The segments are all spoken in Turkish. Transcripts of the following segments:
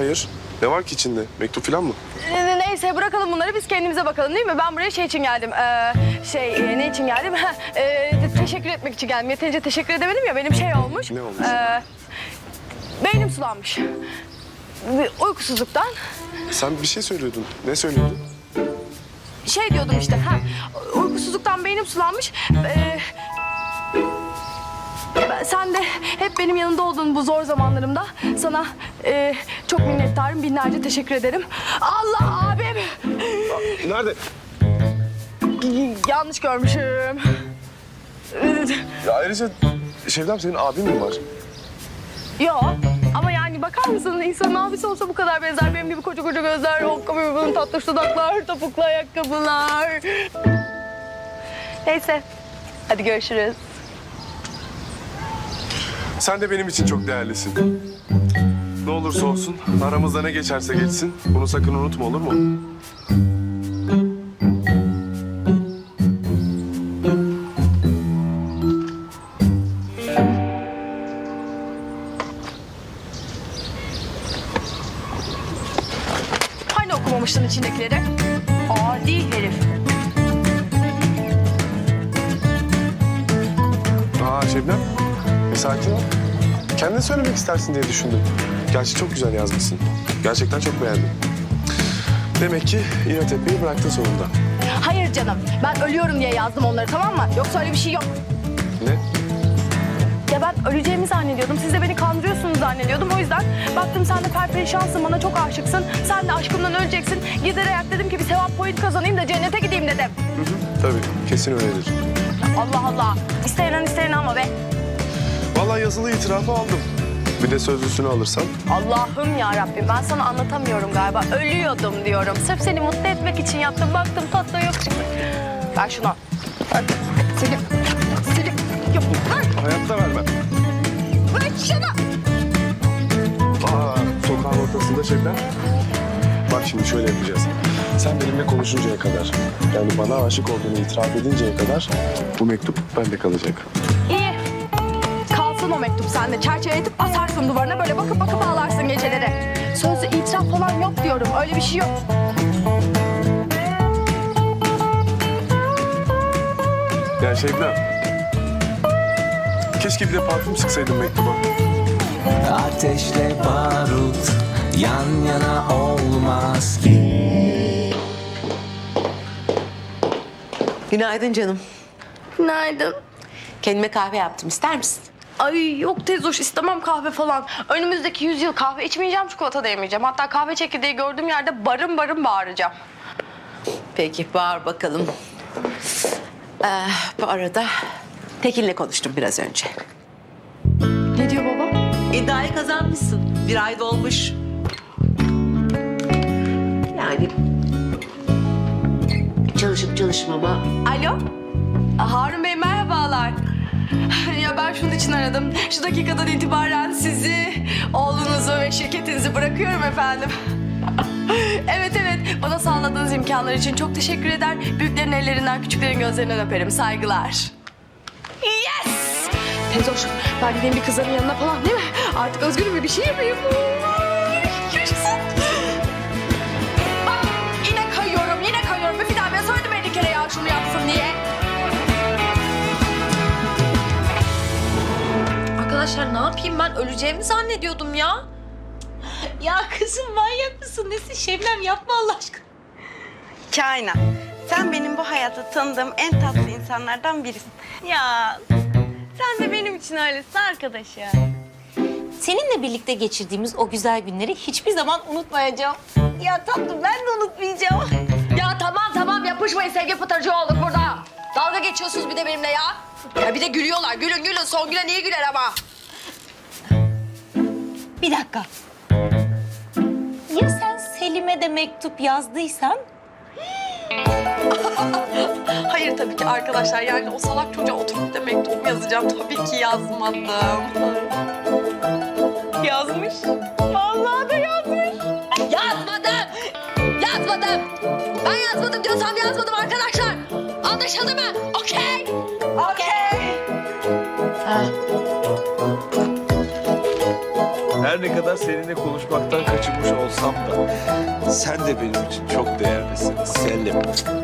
hayır. Ne var ki içinde? Mektup falan mı? Ee, Neyse bırakalım bunları biz kendimize bakalım değil mi? Ben buraya şey için geldim. Ee, şey e, ne için geldim? Ha, e, te- teşekkür etmek için geldim. Yeterince teşekkür edemedim ya benim şey olmuş. Ne olmuş? Ee, beynim sulanmış. Uykusuzluktan. Sen bir şey söylüyordun. Ne söylüyordun? Şey diyordum işte. Ha, uykusuzluktan beynim sulanmış. Ee, ben- sen de hep benim yanımda olduğun bu zor zamanlarımda sana e, çok minnettarım. Binlerce teşekkür ederim. Allah abim. Nerede? Y- Yanlış görmüşüm. Ya ayrıca Şevdem senin abin mi var? Yok ama yani bakar mısın insanın abisi olsa bu kadar benzer. Benim gibi koca koca gözler, okka burun, tatlı dudaklar, topuklu ayakkabılar. Neyse hadi görüşürüz. Sen de benim için çok değerlisin. Ne olursa olsun aramızda ne geçerse geçsin. Bunu sakın unutma olur mu? Hani okumamıştın içindekileri? Adi herif. Aa Şebnem. Bir sakin ol. Kendin söylemek istersin diye düşündüm. Gerçi çok güzel yazmışsın. Gerçekten çok beğendim. Demek ki inat etmeyi bıraktın sonunda. Hayır canım ben ölüyorum diye yazdım onları tamam mı? Yoksa öyle bir şey yok. Ne? Ya ben öleceğimi zannediyordum. Siz de beni kandırıyorsunuz zannediyordum. O yüzden baktım sen de perperişansın, bana çok aşıksın. Sen de aşkımdan öleceksin. Giderek dedim ki bir sevap point kazanayım da cennete gideyim dedim. Hı hı. Tabii kesin öyledir. Allah Allah. İsteyen isteyen ama be. Vallahi yazılı itirafı aldım. Bir de sözlüsünü alırsan. Allah'ım ya Rabbim ben sana anlatamıyorum galiba. Ölüyordum diyorum. Sırf seni mutlu etmek için yaptım. Baktım tatlı yok çıktı. Ver şunu. Hadi. Selim. Selim. Yok. Ver. Hayatta vermem. Ver şunu. Aa, sokağın ortasında Şebnem. Bak şimdi şöyle yapacağız. Sen benimle konuşuncaya kadar, yani bana aşık olduğunu itiraf edinceye kadar bu mektup bende kalacak. O mektup sende. Çerçeveletip asarsın duvarına. Böyle bakıp bakıp ağlarsın geceleri. Sözlü itiraf falan yok diyorum. Öyle bir şey yok. Yani Şebnem, keşke bir de parfüm sıksaydın mektuba. Ateşle barut yan yana olmaz ki Günaydın canım. Günaydın. Kendime kahve yaptım. ister misin? Ay yok teyze hoş istemem kahve falan. Önümüzdeki yüzyıl kahve içmeyeceğim, çikolata da yemeyeceğim. Hatta kahve çekirdeği gördüğüm yerde barın barın bağıracağım. Peki bağır bakalım. Ee, bu arada Tekin'le konuştum biraz önce. Ne diyor baba? İddiayı kazanmışsın. Bir ay dolmuş. Yani çalışıp çalışmama Alo? Harun Bey merhabalar. Ya ben şunun için aradım. Şu dakikadan itibaren sizi, oğlunuzu ve şirketinizi bırakıyorum efendim. evet evet bana sağladığınız imkanlar için çok teşekkür eder. Büyüklerin ellerinden küçüklerin gözlerinden öperim. Saygılar. Yes! Teyze hoş. Ben gideyim bir kızların yanına falan değil mi? Artık özgürüm ve bir şey yapayım. Yaşasın. Bak yine kayıyorum, yine kayıyorum. Bir daha ben söyledim 50 kere ya şunu yapsın diye. Arkadaşlar ne yapayım ben öleceğimi zannediyordum ya. Ya kızım manyak mısın? Nesin Şebnem yapma Allah aşkına. Kainat. Sen benim bu hayatta tanıdığım en tatlı insanlardan birisin. Ya sen de benim için öylesin arkadaş ya. Seninle birlikte geçirdiğimiz o güzel günleri hiçbir zaman unutmayacağım. Ya tatlım ben de unutmayacağım. Ya tamam tamam yapışmayın sevgi pıtırcı olduk burada. Dalga geçiyorsunuz bir de benimle ya. Ya bir de gülüyorlar. Gülün gülün. Son gülen iyi güler ama. Bir dakika. Ya sen Selim'e de mektup yazdıysan? Hayır tabii ki arkadaşlar. Yani o salak çocuğa oturup da mektup yazacağım. Tabii ki yazmadım. Yazmış. Vallahi da yazmış. Yazmadım. Yazmadım. Ben yazmadım diyorsam yazmadım arkadaşlar. Anlaşıldı mı? Okey. Okey. Her ne kadar seninle konuşmaktan kaçınmış olsam da sen de benim için çok değerlisin. Selim,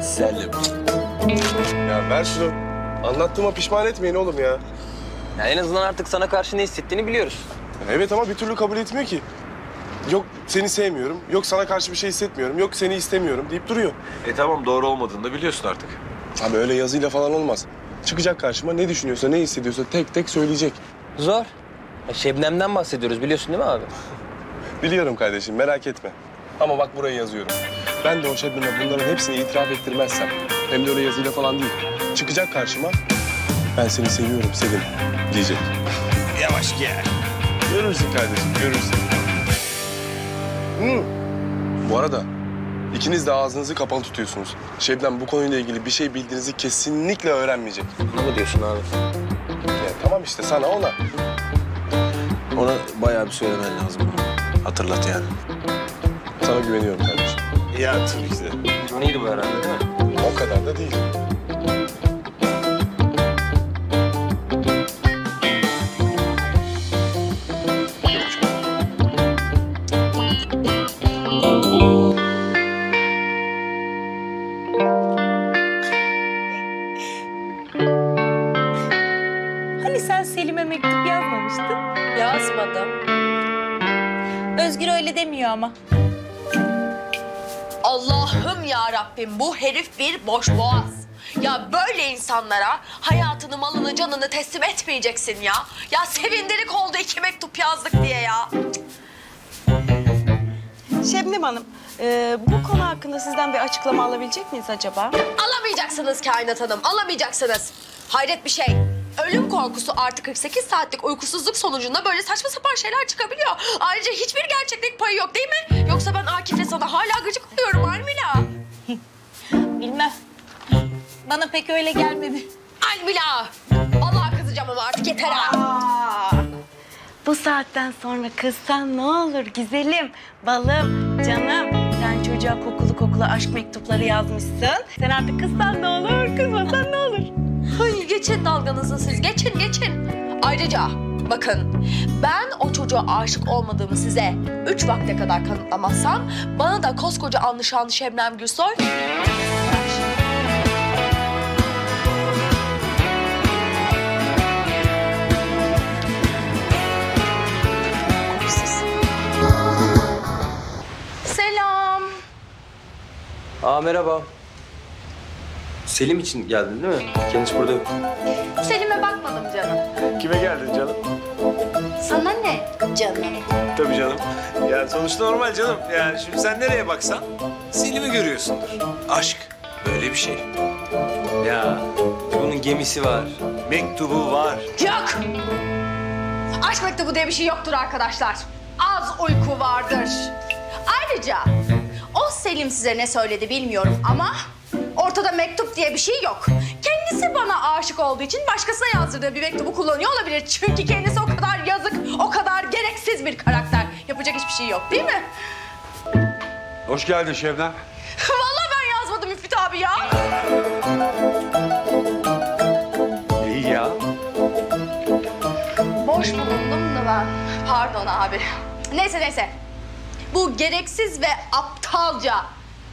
Selim. Ya ver şunu. Anlattığıma pişman etmeyin oğlum ya. Ya en azından artık sana karşı ne hissettiğini biliyoruz. Evet ama bir türlü kabul etmiyor ki. Yok seni sevmiyorum, yok sana karşı bir şey hissetmiyorum, yok seni istemiyorum deyip duruyor. E tamam doğru olmadığını da biliyorsun artık. Abi öyle yazıyla falan olmaz. Çıkacak karşıma ne düşünüyorsa, ne hissediyorsa tek tek söyleyecek. Zor. Şebnem'den bahsediyoruz biliyorsun değil mi abi? Biliyorum kardeşim merak etme. Ama bak buraya yazıyorum. Ben de o Şebnem'e bunların hepsini itiraf ettirmezsem, hem de öyle yazıyla falan değil. Çıkacak karşıma, ben seni seviyorum Selim diyecek. Yavaş gel. Görürsün kardeşim, görürsün. Hı. Bu arada ikiniz de ağzınızı kapalı tutuyorsunuz. Şebnem bu konuyla ilgili bir şey bildiğinizi kesinlikle öğrenmeyecek. Ne mı diyorsun abi? Ya, tamam işte sana ona. Ona bayağı bir söylemen lazım. Hatırlat yani. Sana güveniyorum kardeşim. Ya tabii ki de. Neydi bu herhalde değil mi? O kadar da değil. Özgür öyle demiyor ama. Allah'ım ya Rabbim bu herif bir boş boğaz. Ya böyle insanlara hayatını, malını, canını teslim etmeyeceksin ya. Ya sevindirik oldu iki mektup yazdık diye ya. Şebnem Hanım, e, bu konu hakkında sizden bir açıklama alabilecek miyiz acaba? Alamayacaksınız Kainat Hanım, alamayacaksınız. Hayret bir şey. Ölüm korkusu artı 48 saatlik uykusuzluk sonucunda böyle saçma sapan şeyler çıkabiliyor. Ayrıca hiçbir gerçeklik payı yok değil mi? Yoksa ben Akif'le sana hala gıcık oluyorum Almila. Bilmem. Bana pek öyle gelmedi. Almila! Vallahi kızacağım ama artık yeter ha. Bu saatten sonra kızsan ne olur güzelim, balım, canım. Sen çocuğa kokulu kokulu aşk mektupları yazmışsın. Sen artık kızsan ne olur, kızmasan ne olur? Ay, geçin dalganızı siz, geçin geçin. Ayrıca bakın ben o çocuğa aşık olmadığımı size üç vakte kadar kanıtlamazsam... ...bana da koskoca anlaşanlı Şebnem Gülsoy... Aa merhaba. Selim için geldin değil mi? Kendisi burada yok. Selim'e bakmadım canım. Kime geldin canım? Sana ne canım? Tabii canım. Ya sonuçta normal canım. Yani şimdi sen nereye baksan Selim'i görüyorsundur. Aşk böyle bir şey. Ya bunun gemisi var. Mektubu var. Yok. Aşk mektubu diye bir şey yoktur arkadaşlar. Az uyku vardır. Ayrıca o Selim size ne söyledi bilmiyorum ama ortada mektup diye bir şey yok. Kendisi bana aşık olduğu için başkasına yazdırdığı bir mektubu kullanıyor olabilir. Çünkü kendisi o kadar yazık, o kadar gereksiz bir karakter. Yapacak hiçbir şey yok değil mi? Hoş geldin Şebnem. Vallahi ben yazmadım Müfit abi ya. İyi ya. Boş bulundum da ben. Pardon abi. Neyse neyse. Bu gereksiz ve aptalca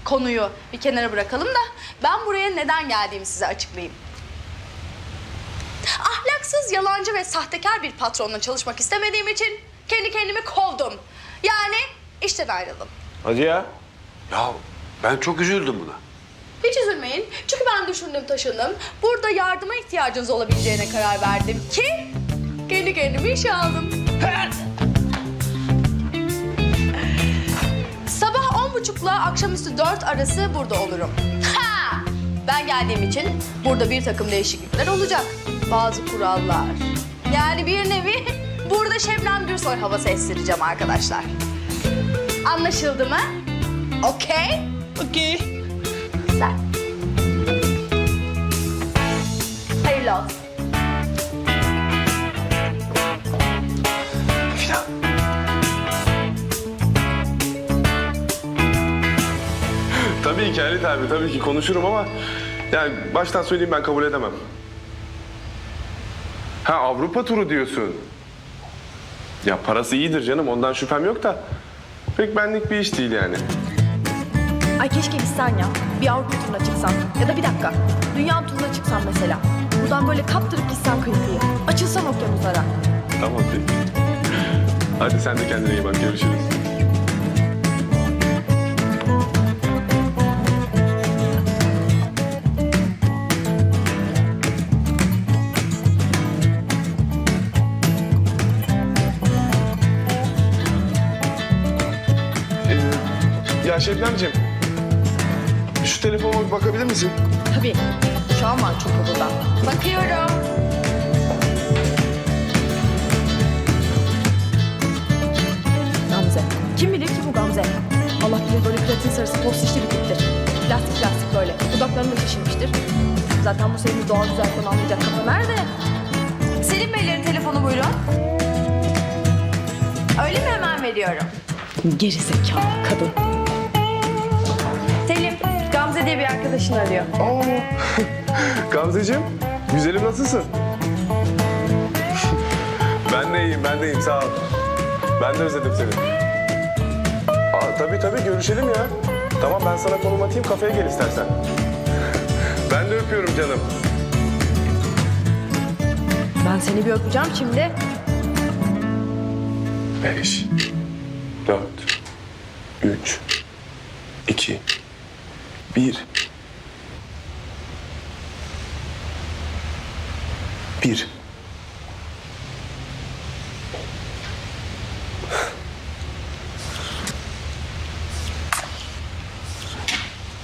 konuyu bir kenara bırakalım da ben buraya neden geldiğimi size açıklayayım. Ahlaksız, yalancı ve sahtekar bir patronla çalışmak istemediğim için kendi kendimi kovdum. Yani işten ayrıldım. Hadi ya. Ya ben çok üzüldüm buna. Hiç üzülmeyin. Çünkü ben düşündüm taşındım. Burada yardıma ihtiyacınız olabileceğine karar verdim ki kendi kendime işe aldım. Sabah on buçukla akşamüstü dört arası burada olurum. Ha! Ben geldiğim için burada bir takım değişiklikler olacak. Bazı kurallar. Yani bir nevi burada Şebnem Gürsoy havası estireceğim arkadaşlar. Anlaşıldı mı? Okey? Okey. Güzel. Hayırlı olsun. Tabii ki Halit abi, tabii ki konuşurum ama... Yani baştan söyleyeyim ben kabul edemem. Ha Avrupa turu diyorsun. Ya parası iyidir canım ondan şüphem yok da. Pek benlik bir iş değil yani. Ay keşke gitsen ya. Bir Avrupa turuna çıksan. Ya da bir dakika. Dünya turuna çıksan mesela. Buradan böyle kaptırıp gitsen kıyı kıyı. Açılsan okyanuslara. Tamam peki. Hadi sen de kendine iyi bak görüşürüz. Şebnemciğim, şu telefona bir bakabilir misin? Tabii. Şu an var çok odada. Bakıyorum. Gamze. Kim bilir ki bu Gamze? Allah bilir böyle platin sarısı toz şişli bir tiptir. Plastik plastik böyle. Dudaklarını da şişirmiştir. Zaten bu senin doğal güzellikten anlayacak kafa nerede? Selim Beylerin telefonu buyurun. Öyle mi hemen veriyorum? Geri zekalı kadın. Gamze diye bir arkadaşını arıyor. Gamzeciğim, güzelim nasılsın? ben de iyiyim, ben de iyiyim. Sağ ol. Ben de özledim seni. Aa, tabii tabii görüşelim ya. Tamam ben sana konum atayım kafeye gel istersen. ben de öpüyorum canım. Ben seni bir öpeceğim şimdi. Beş, dört, üç, bir. Bir.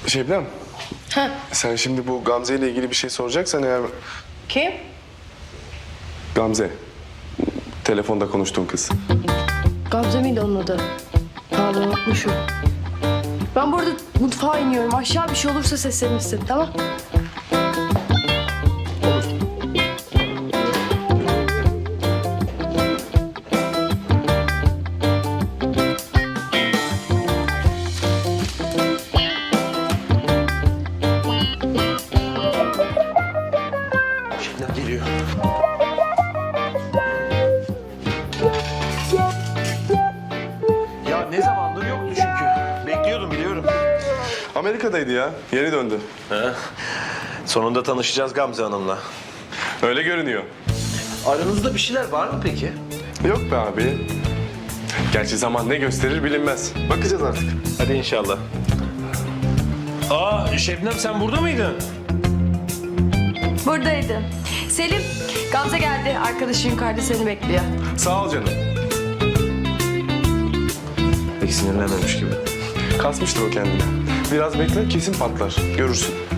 Şebnem. Sen şimdi bu Gamze ile ilgili bir şey soracaksan eğer... Kim? Gamze. Telefonda konuştuğun kız. Gamze miydi onun adı? Pardon unutmuşum. Ben burada mutfağa iniyorum. Aşağı bir şey olursa seslenirsin tamam? Amerika'daydı ya. Yeni döndü. Sonunda tanışacağız Gamze Hanım'la. Öyle görünüyor. Aranızda bir şeyler var mı peki? Yok be abi. Gerçi zaman ne gösterir bilinmez. Bakacağız artık. Hadi inşallah. Aa Şebnem sen burada mıydın? Buradaydı. Selim, Gamze geldi. Arkadaşı yukarıda seni bekliyor. Sağ ol canım. Pek sinirlenmemiş gibi. Kasmıştır o kendini. Biraz bekle kesin patlar. Görürsün.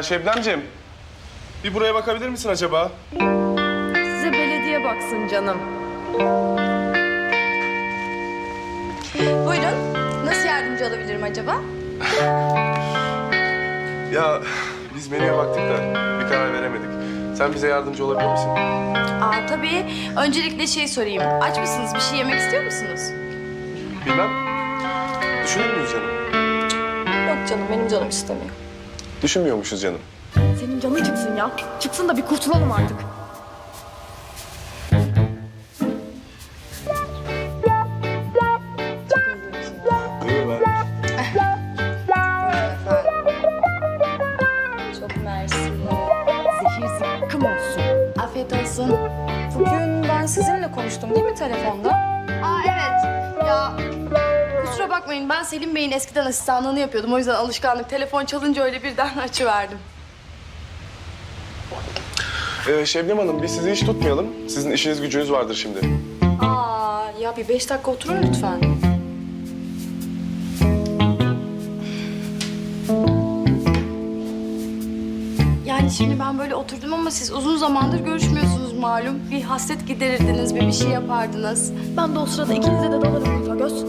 Ya Şebnemciğim. Bir buraya bakabilir misin acaba? Size belediye baksın canım. Buyurun. Nasıl yardımcı olabilirim acaba? Ya biz menüye baktık da bir karar veremedik. Sen bize yardımcı olabilir misin? Aa tabii. Öncelikle şey sorayım. Aç mısınız? Bir şey yemek istiyor musunuz? Bilmem. Düşünür müyüz canım? Yok canım benim canım istemiyor. Düşünmüyormuşuz canım. Senin canın çıksın ya. Çıksın da bir kurtulalım artık. Ben Selim Bey'in eskiden asistanlığını yapıyordum. O yüzden alışkanlık. Telefon çalınca öyle birden açıverdim. Ee, Şebnem Hanım biz sizi hiç tutmayalım. Sizin işiniz gücünüz vardır şimdi. Aa ya bir beş dakika oturun lütfen. Yani şimdi ben böyle oturdum ama siz uzun zamandır görüşmüyorsunuz malum. Bir hasret giderirdiniz, bir bir şey yapardınız. Ben de o sırada ikinize de dalarım kafa göz.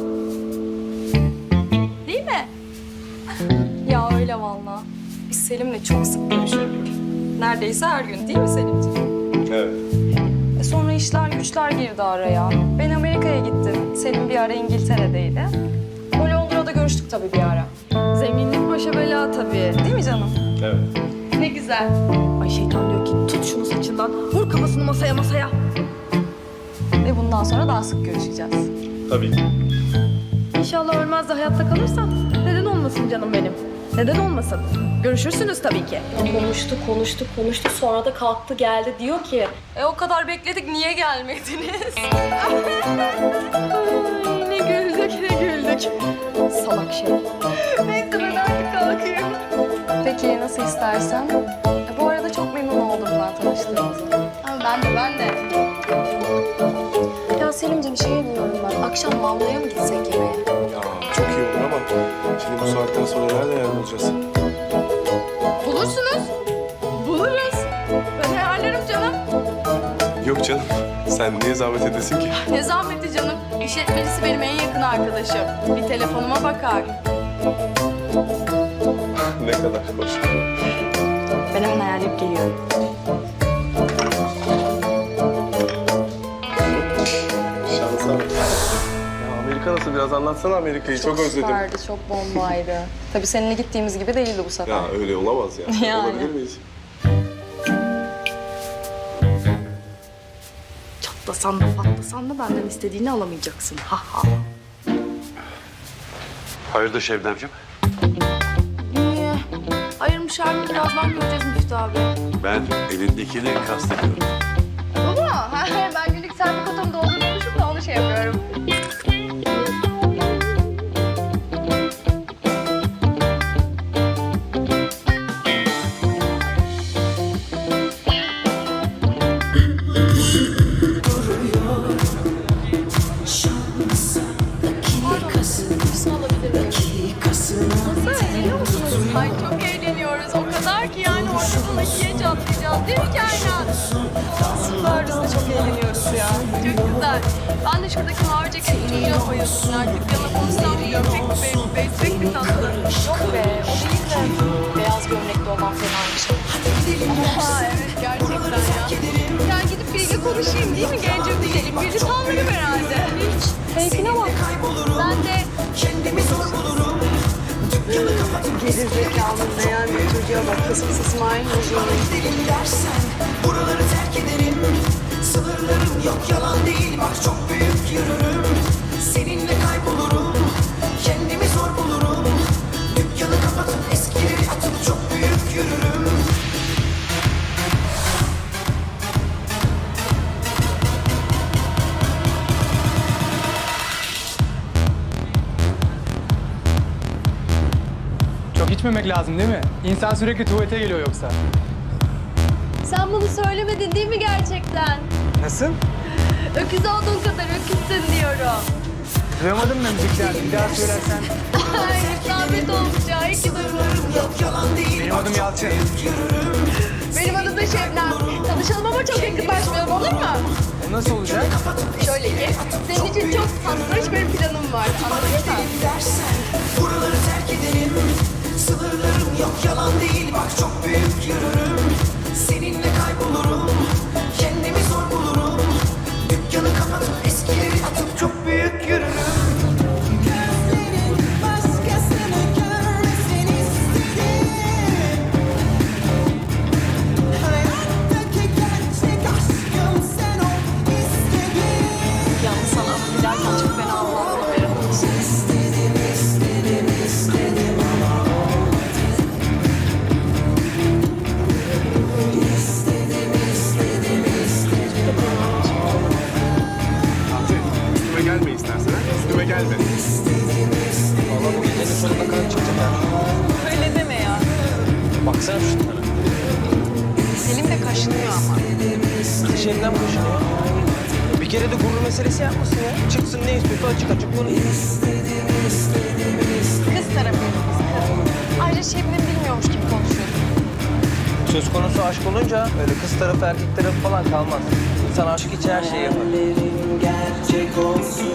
Öyle valla. Biz Selim'le çok sık görüşürdük. Neredeyse her gün değil mi Selimciğim? Evet. E sonra işler güçler girdi araya. Ben Amerika'ya gittim. Selim bir ara İngiltere'deydi. O Londra'da görüştük tabii bir ara. Zenginlik başa bela tabii. Değil mi canım? Evet. Ne güzel. Ay şeytan diyor ki tut şunu saçından. Vur kafasını masaya masaya. Ve bundan sonra daha sık görüşeceğiz. Tabii ki. İnşallah ölmez de hayatta kalırsan. Neden olmasın canım benim? Neden olmasın? Görüşürsünüz tabii ki. konuştu, konuştu, konuştu. Sonra da kalktı geldi. Diyor ki... E o kadar bekledik niye gelmediniz? Ay, ne güldük, ne güldük. Salak şey. Neyse ben artık kalkayım. Peki nasıl istersen. E, bu arada çok memnun oldum ben tanıştığımıza. Ben de, ben de. Ya Selimciğim şey diyorum ben. Akşam Mamla'ya mı gitsek yemeğe? Canım. Sen niye zahmet edesin ki? Ne zahmeti canım. İşletmecisi benim en yakın arkadaşım. Bir telefonuma bakar. ne kadar hoş. Ben hemen ayarlayıp geliyorum. Şansa bak. Ya Amerika nasıl? Biraz anlatsana Amerika'yı. Çok, özledim. Süperdi, çok bombaydı. Tabii seninle gittiğimiz gibi değildi bu sefer. Ya öyle olamaz ya. Yani. Olabilir miyiz? Çatlasan da patlasan da benden istediğini alamayacaksın. Ha ha. Hayırdır Şebnemciğim? Niye? Ayırmışlar mı? Birazdan göreceğiz Müftü abi. Ben elindekini kastediyorum. Bu mu? Ben günlük sertifikatamı doldurmuşum da onu şey yapıyorum. Ya. Çok güzel. Ben de şuradaki mavi ceketli çocuğa bayıldım. Artık yana konuşsam. Pek bir bey, pek bir tatlı. Yok be, o değil de beyaz gömlekli olan fenaymış. Oha evet gerçekten ya. Yani gidip biriyle konuşayım değil mi? Gencim değilim. Birini tanırım herhalde. Hiç. Keyfine bak. Ben de Gerizekalının beğendiği çocuğa bak. Kıs kıs İsmail Buraları terk ederim Sınırlarım yok yalan değil. Bak çok büyük yürürüm. Seninle kaybolurum. Kendimi zor bulurum. Dükkanı kapatıp eskileri atıp çok büyük yürürüm. Çok içmemek lazım değil mi? İnsan sürekli tuvalete geliyor yoksa. Sen bunu söylemedin değil mi gerçekten? Nasıl? Öküz olduğun kadar öküzsün diyorum. Duyamadım da müzikler. Bir daha söylersen. Ay isabet olmuş ya. İyi ki duymadım. Yok yalan değil Benim adım Yalçın. benim adım da Şebnem. Tanışalım ama çok yakınlaşmayalım olur mu? O nasıl olacak? Şöyle ki senin için çok tatlış bir planım var. Anladın mı? Buraları terk ederim Sınırlarım yok yalan değil Bak çok büyük yürürüm Seninle kaybolurum Valla bu gecenin sonuna kadar çıkacak ha. Öyle deme ya. Baksana şunlara. Selim de kaşınıyor ama. Şebnem kaşınıyor. Bir kere de gurur meselesi yapmasın ya. Çıksın ne istiyorsa açık açık konuş. Kız tarafıyız biz kız. Ayrıca Şebnem bilmiyormuş gibi konuşuyor. Söz konusu aşk olunca öyle kız tarafı erkek tarafı falan kalmaz. İnsan aşık için her şeyi yapar. Gerçek olsun